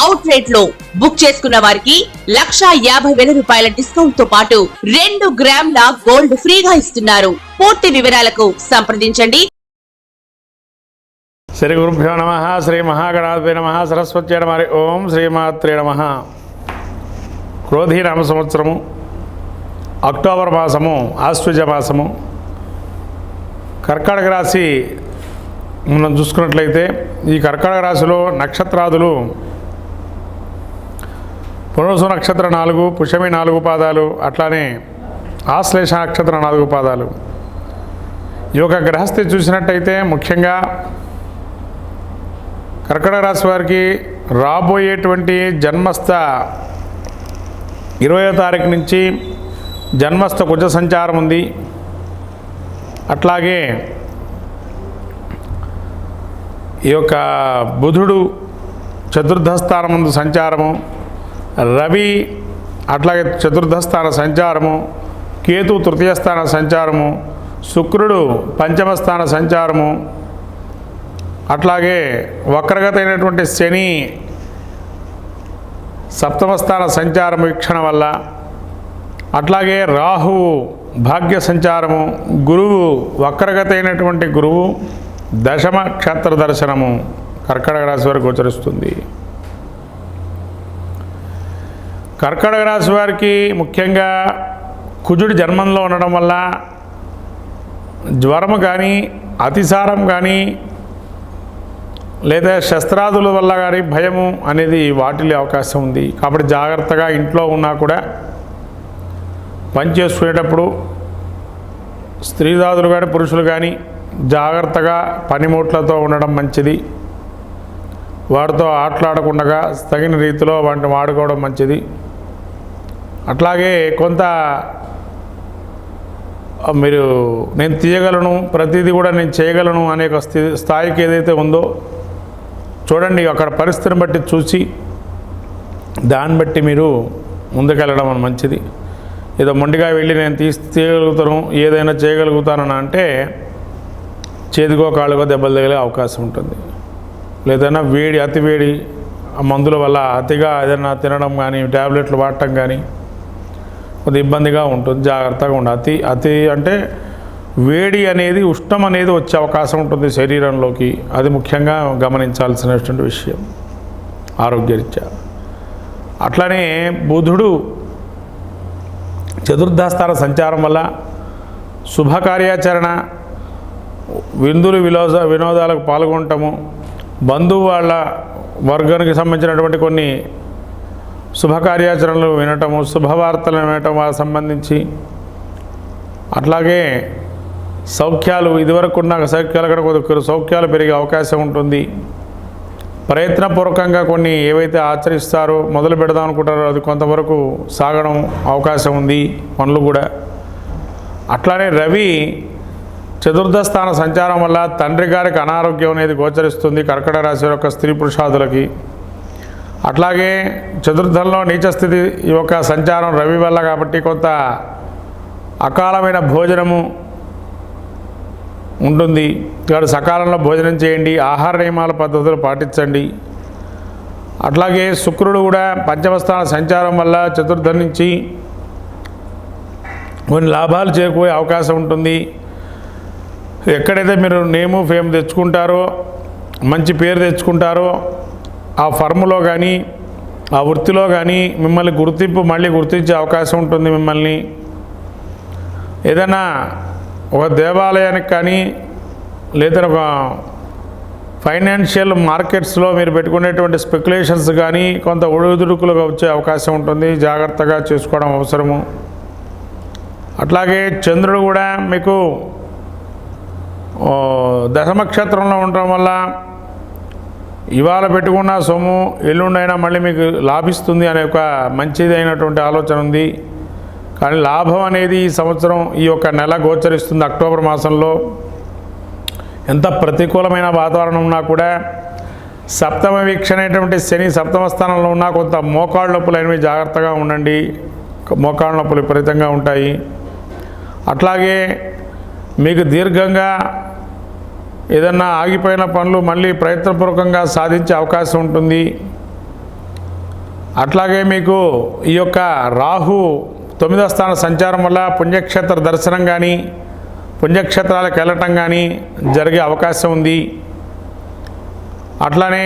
Out రేట్లో book చేసుకున్న వారికి లక్షా యాభై వేల రూపాయల డిస్కౌంట్తో పాటు రెండు గ్రాముల గోల్డ్ ఫ్రీగా ఇస్తున్నారు. పూర్తి వివరాలకు సంప్రదించండి. శ్రీ గురుభ్యో నమ శ్రీ మహాగణాధిపతి నమ సరస్వతి నమ ఓం శ్రీమాత్రే నమ. క్రోధీ నామ సంవత్సరము అక్టోబర్ మాసము ఆశ్వజ మాసము. కర్కాటక రాశి మనం చూసుకున్నట్లయితే ఈ కర్కాటక రాశిలో నక్షత్రాదులు పునరుసు నక్షత్ర నాలుగు పుషమి నాలుగు పాదాలు అట్లానే ఆశ్లేష నక్షత్ర నాలుగు పాదాలు. ఈ యొక్క గ్రహస్థి చూసినట్టయితే ముఖ్యంగా కర్కటక రాశి వారికి రాబోయేటువంటి జన్మస్థ ఇరవయో తారీఖు నుంచి జన్మస్థ కుజ సంచారం ఉంది. అట్లాగే ఈ యొక్క బుధుడు చతుర్థ స్థానం ముందు సంచారము. రవి అట్లాగే చతుర్థ స్థాన సంచారము కేతు తృతీయ స్థాన సంచారము శుక్రుడు పంచమ స్థాన సంచారము అట్లాగే వక్రగత అయినటువంటి శని సప్తమ స్థాన సంచారం వీక్షణ వల్ల అట్లాగే రాహువు భాగ్య సంచారము గురువు వక్రగత అయినటువంటి గురువు దశమ క్షేత్ర దర్శనము కర్కటక రాశి వరకు గోచరిస్తుంది. కర్కటక రాశి వారికి ముఖ్యంగా కుజుడి జన్మంలో ఉండడం వల్ల జ్వరము కానీ అతిసారం కానీ లేదా శస్త్రాదుల వల్ల కానీ భయము అనేది వాటిల్లే అవకాశం ఉంది. కాబట్టి జాగ్రత్తగా ఇంట్లో ఉన్నా కూడా పని చేసుకునేటప్పుడు స్త్రీదాదులు కానీ పురుషులు కానీ జాగ్రత్తగా పనిముట్లతో ఉండడం మంచిది. వారితో ఆటలాడకుండా తగిన రీతిలో వాటిని వాడుకోవడం మంచిది. అట్లాగే కొంత మీరు నేను తీయగలను ప్రతిదీ కూడా నేను చేయగలను అనే ఒక స్థాయికి ఏదైతే ఉందో చూడండి అక్కడ పరిస్థితిని బట్టి చూసి దాన్ని బట్టి మీరు ముందుకెళ్ళడం అని మంచిది. ఏదో మొండిగా వెళ్ళి నేను తీసి తీయగలుగుతాను ఏదైనా చేయగలుగుతానని అంటే చేతికో కాళ్ళకో దెబ్బలు తగిలే అవకాశం ఉంటుంది. లేదన్నా వేడి అతి వేడి ఆ మందుల వల్ల అతిగా ఏదైనా తినడం కానీ ట్యాబ్లెట్లు వాడటం కానీ కొద్ది ఇబ్బందిగా ఉంటుంది జాగ్రత్తగా ఉండాలి. అతి అతి అంటే వేడి అనేది ఉష్ణం అనేది వచ్చే అవకాశం ఉంటుంది శరీరంలోకి. అది ముఖ్యంగా గమనించాల్సినటువంటి విషయం ఆరోగ్యరీత్యా. అట్లనే బుధుడు చతుర్థస్థాన సంచారం వల్ల శుభకార్యాచరణ విందులు విలోజ వినోదాలకు పాల్గొనటము బంధువు వాళ్ళ వర్గానికి సంబంధించినటువంటి కొన్ని శుభకార్యాచరణలు వినటము శుభవార్తలు వినటం వారికి సంబంధించి. అట్లాగే సౌఖ్యాలు ఇదివరకు ఉన్న సౌఖ్యాలు కూడా కొద్ది సౌఖ్యాలు పెరిగే అవకాశం ఉంటుంది. ప్రయత్నపూర్వకంగా కొన్ని ఏవైతే ఆచరిస్తారో మొదలు పెడదాం అనుకుంటారో అది కొంతవరకు సాగడం అవకాశం ఉంది పనులు కూడా. అట్లానే రవి చతుర్థ స్థాన సంచారం వల్ల తండ్రి గారికి అనారోగ్యం అనేది గోచరిస్తుంది కర్కట రాశి యొక్క స్త్రీ పురుషాదులకి. అట్లాగే చతుర్థంలో నీచస్థితి ఈ యొక్క సంచారం రవి వల్ల కాబట్టి కొంత అకాలమైన భోజనము ఉంటుంది. ఇక్కడ సకాలంలో భోజనం చేయండి ఆహార నియమాల పద్ధతులు పాటించండి. అట్లాగే శుక్రుడు కూడా పంచమస్థాన సంచారం వల్ల చతుర్థం నుంచి కొన్ని లాభాలు చేరుకోయే అవకాశం ఉంటుంది. ఎక్కడైతే మీరు నేము ఫేమ్ తెచ్చుకుంటారో మంచి పేరు తెచ్చుకుంటారో ఆ ఫర్మ్లో కానీ ఆ వృత్తిలో కానీ మిమ్మల్ని గుర్తింపు మళ్ళీ గుర్తించే అవకాశం ఉంటుంది మిమ్మల్ని. ఏదైనా ఒక దేవాలయానికి కానీ లేదా ఒక ఫైనాన్షియల్ మార్కెట్స్లో మీరు పెట్టుకునేటువంటి స్పెక్యులేషన్స్ కానీ కొంత ఒడిదుడుకులుగా వచ్చే అవకాశం ఉంటుంది. జాగ్రత్తగా చూసుకోవడం అవసరము. అట్లాగే చంద్రుడు కూడా మీకు దశమక్షేత్రంలో ఉండటం వల్ల ఇవాళ పెట్టుకున్న సొమ్ము ఎల్లుండైనా మళ్ళీ మీకు లాభిస్తుంది అనే ఒక మంచిదైనటువంటి ఆలోచన ఉంది. కానీ లాభం అనేది ఈ సంవత్సరం ఈ యొక్క నెల గోచరిస్తుంది అక్టోబర్ మాసంలో. ఎంత ప్రతికూలమైన వాతావరణం ఉన్నా కూడా సప్తమ వీక్షణైనటువంటి శని సప్తమ స్థానంలో ఉన్నా కొంత మోకాళ్ళ నొప్పులు అనేవి జాగ్రత్తగా ఉండండి. మోకాళ్ళ నొప్పులు విపరీతంగా ఉంటాయి. అట్లాగే మీకు దీర్ఘంగా ఏదన్నా ఆగిపోయిన పనులు మళ్ళీ ప్రయత్నపూర్వకంగా సాధించే అవకాశం ఉంటుంది. అట్లాగే మీకు ఈ యొక్క రాహు తొమ్మిదో స్థాన సంచారం వల్ల పుణ్యక్షేత్ర దర్శనం కానీ పుణ్యక్షేత్రాలకు వెళ్ళటం కానీ జరిగే అవకాశం ఉంది. అట్లానే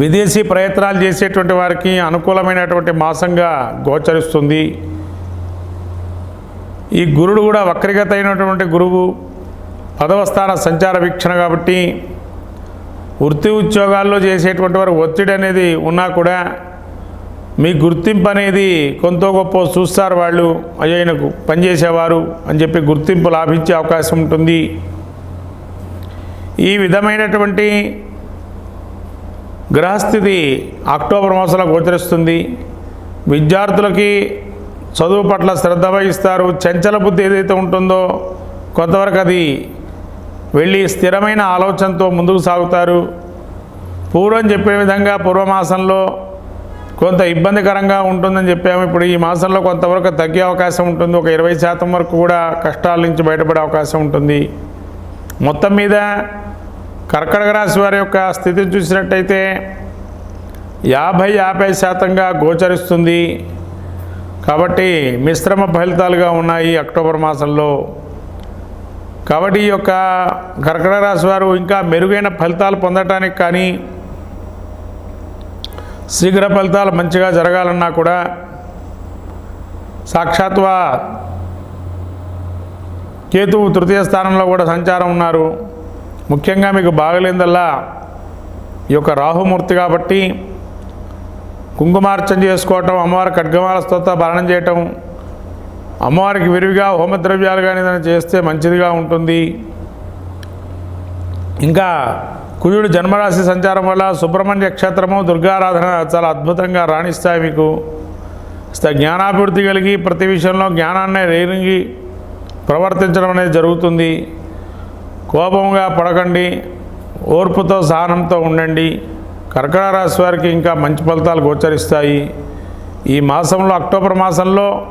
విదేశీ ప్రయత్నాలు చేసేటువంటి వారికి అనుకూలమైనటువంటి మాసంగా గోచరిస్తుంది. ఈ గురుడు కూడా వక్రిగత అయినటువంటి గురువు. పదవ స్థాన సంచార వీక్షణ కాబట్టి వృత్తి ఉద్యోగాల్లో చేసేటువంటి వారు ఒత్తిడి అనేది ఉన్నా కూడా మీ గుర్తింపు అనేది కొంత గొప్ప చూస్తారు వాళ్ళు. అయ్యనకు పనిచేసేవారు అని చెప్పి గుర్తింపు లాభించే అవకాశం ఉంటుంది. ఈ విధమైనటువంటి గ్రహస్థితి అక్టోబర్ మాసంలో గోచరిస్తుంది. విద్యార్థులకి చదువు పట్ల శ్రద్ధ వహిస్తారు. చంచల బుద్ధి ఏదైతే ఉంటుందో కొంతవరకు అది వెళ్ళి స్థిరమైన ఆలోచనతో ముందుకు సాగుతారు. పూర్వం చెప్పే విధంగా పూర్వమాసంలో కొంత ఇబ్బందికరంగా ఉంటుందని చెప్పాము. ఇప్పుడు ఈ మాసంలో కొంతవరకు తగ్గే అవకాశం ఉంటుంది. ఒక ఇరవై శాతం వరకు కూడా కష్టాల నుంచి బయటపడే అవకాశం ఉంటుంది. మొత్తం మీద కర్కటక రాశి వారి యొక్క స్థితిని చూసినట్టయితే యాభై యాభై శాతంగా గోచరిస్తుంది. కాబట్టి మిశ్రమ ఫలితాలుగా ఉన్నాయి అక్టోబర్ మాసంలో. కాబట్టి ఈ యొక్క కర్కటక రాశి వారు ఇంకా మెరుగైన ఫలితాలు పొందటానికి కానీ శీఘ్ర ఫలితాలు మంచిగా జరగాలన్నా కూడా సాక్షాత్వా కేతువు తృతీయ స్థానంలో కూడా సంచారం ఉన్నారు. ముఖ్యంగా మీకు బాగలేందల్లా ఈ యొక్క రాహుమూర్తి కాబట్టి కుంకుమార్చన చేసుకోవటం అమ్మవారి ఖడ్గమాల స్తోత్ర భరణం చేయటం అమ్మవారికి విరివిగా హోమద్రవ్యాలు కానీ ఏదైనా చేస్తే మంచిదిగా ఉంటుంది. ఇంకా కుజుడు జన్మరాశి సంచారం వల్ల సుబ్రహ్మణ్య క్షేత్రము దుర్గారాధన చాలా అద్భుతంగా రాణిస్తాయి మీకు. జ్ఞానాభివృద్ధి కలిగి ప్రతి విషయంలో జ్ఞానాన్ని రేరింగి ప్రవర్తించడం అనేది జరుగుతుంది. కోపంగా పడకండి ఓర్పుతో సహనంతో ఉండండి. కర్కట రాశి వారికి ఇంకా మంచి ఫలితాలు గోచరిస్తాయి. ఈ మాసంలో అక్టోబర్ మాసంలో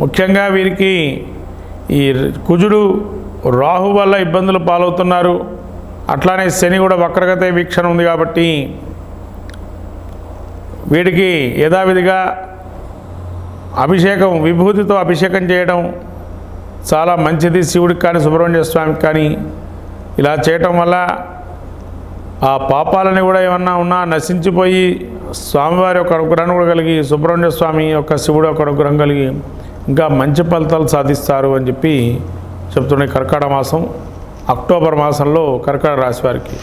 ముఖ్యంగా వీరికి ఈ కుజుడు రాహు వల్ల ఇబ్బందులు పాలవుతున్నారు. అట్లానే శని కూడా వక్రగత వీక్షణ ఉంది కాబట్టి వీడికి యథావిధిగా అభిషేకం విభూతితో అభిషేకం చేయడం చాలా మంచిది. శివుడికి కానీ సుబ్రహ్మణ్య స్వామికి కానీ ఇలా చేయటం వల్ల ఆ పాపాలని కూడా ఏమన్నా ఉన్నా నశించిపోయి స్వామివారి యొక్క అనుగ్రహం కూడా కలిగి సుబ్రహ్మణ్య స్వామి యొక్క శివుడు యొక్క అనుగ్రహం కలిగి ఇంకా మంచి ఫలితాలు సాధిస్తారు అని చెప్పి చెప్తున్నాయి కర్కాటక మాసం అక్టోబర్ మాసంలో కర్కాటక రాశి వారికి.